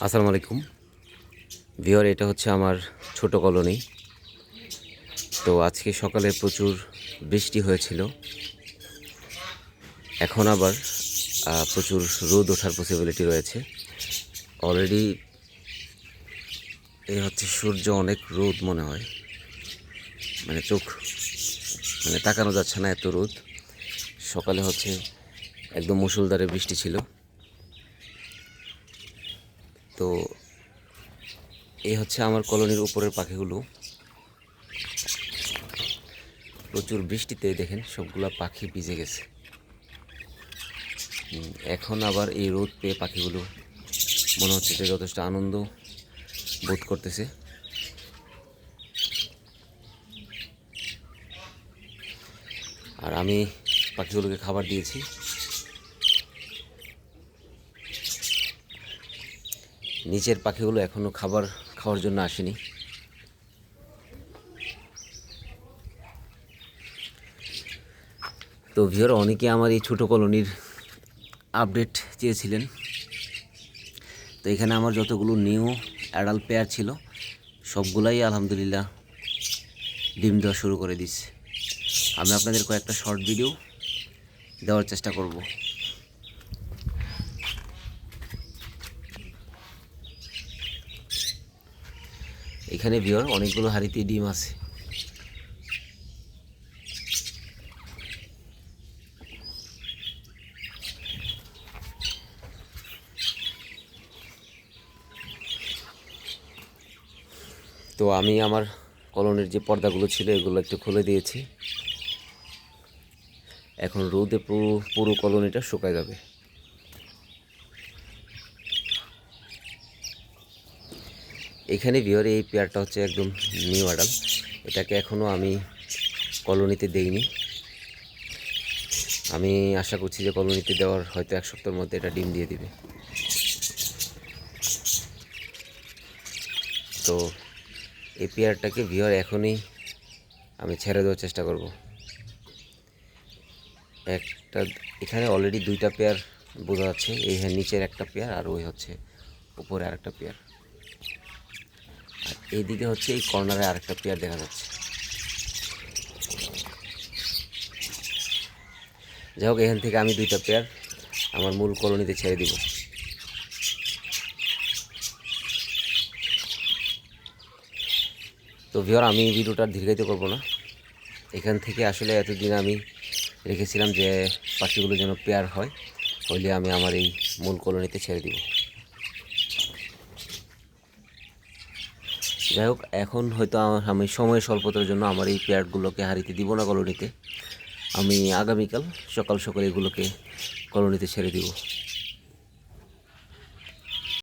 আসসালামু আলাইকুম। ভিওর এটা হচ্ছে আমার ছোট কলোনি। তো আজকে সকালে প্রচুর বৃষ্টি হয়েছিল। এখন আবার প্রচুর রোদ ওঠার পসিবিলিটি রয়েছে। অলরেডি এই হচ্ছে সূর্য অনেক রোদ মনে হয়। মানে চোখ মানে তাকানো যাচ্ছে না এত রোদ। সকালে হচ্ছে একদম মুসুলধারে বৃষ্টি ছিল। তো এই হচ্ছে আমার কলোনির উপরের পাখিগুলো। প্রচুর বৃষ্টিতে দেখেন সবগুলা পাখি ভিজে গেছে। এখন আবার এই রোদ পেয়ে পাখিগুলো মনে হচ্ছে যে যথেষ্ট আনন্দ বোধ করতেছে। আর আমি পাখিগুলোকে খাবার দিয়েছি। নিচের পাখিগুলো এখনও খাবার খাওয়ার জন্য আসেনি। তো ভিওর অনেকে আমার এই ছোটো কলোনির আপডেট চেয়েছিলেন। তো এখানে আমার যতগুলো নিউ অ্যাডাল পেয়ার ছিল, সবগুলাই আলহামদুলিল্লাহ ডিম দেওয়া শুরু করে দিচ্ছে। আমি আপনাদের কয়েকটা শর্ট ভিডিও দেওয়ার চেষ্টা করব। এখানে বিয়র অনেকগুলো হাড়িতে ডিম আছে। তো আমি আমার কলোনির যে পর্দাগুলো ছিল, এগুলো একটু খুলে দিয়েছি। এখন রোদে পুরো পুরো কলোনিটা শুকায় যাবে। এখানে বিহারে এই পেয়ারটা হচ্ছে একদম নিউ অ্যাডাল এটাকে এখনও আমি কলোনিতে দেইনি। আমি আশা করছি যে কলোনিতে দেওয়ার হয়তো এক সপ্তাহের মধ্যে এটা ডিম দিয়ে দিবে। তো এই পেয়ারটাকে ভিওর এখনই আমি ছেড়ে দেওয়ার চেষ্টা করব। একটা, এখানে অলরেডি দুইটা পেয়ার বোঝা যাচ্ছে, এই হ্যাঁ নিচের একটা পেয়ার আর ওই হচ্ছে উপরে আরেকটা পেয়ার এইদিকে হচ্ছে এই কর্নারে আরেকটা পেয়ার দেখা যাচ্ছে। যাই হোক, এখান থেকে আমি দুইটা পেয়ার আমার মূল কলোনিতে ছেড়ে দিব। তো ভিওর আমি ভিডিওটা দীর্ঘায়িত করব না। এখান থেকে আসলে এতদিন আমি রেখেছিলাম যে পাখিগুলো যেন পেয়ার হয়, হইলে আমি আমার এই মূল কলোনিতে ছেড়ে দিব। যাই হোক, এখন হয়তো আমার আমি সময় স্বল্পতার জন্য আমার এই পেয়ারগুলোকে হারিতে দিব না কলোনিতে। আমি আগামীকাল সকাল সকাল এগুলোকে কলোনিতে ছেড়ে দিব।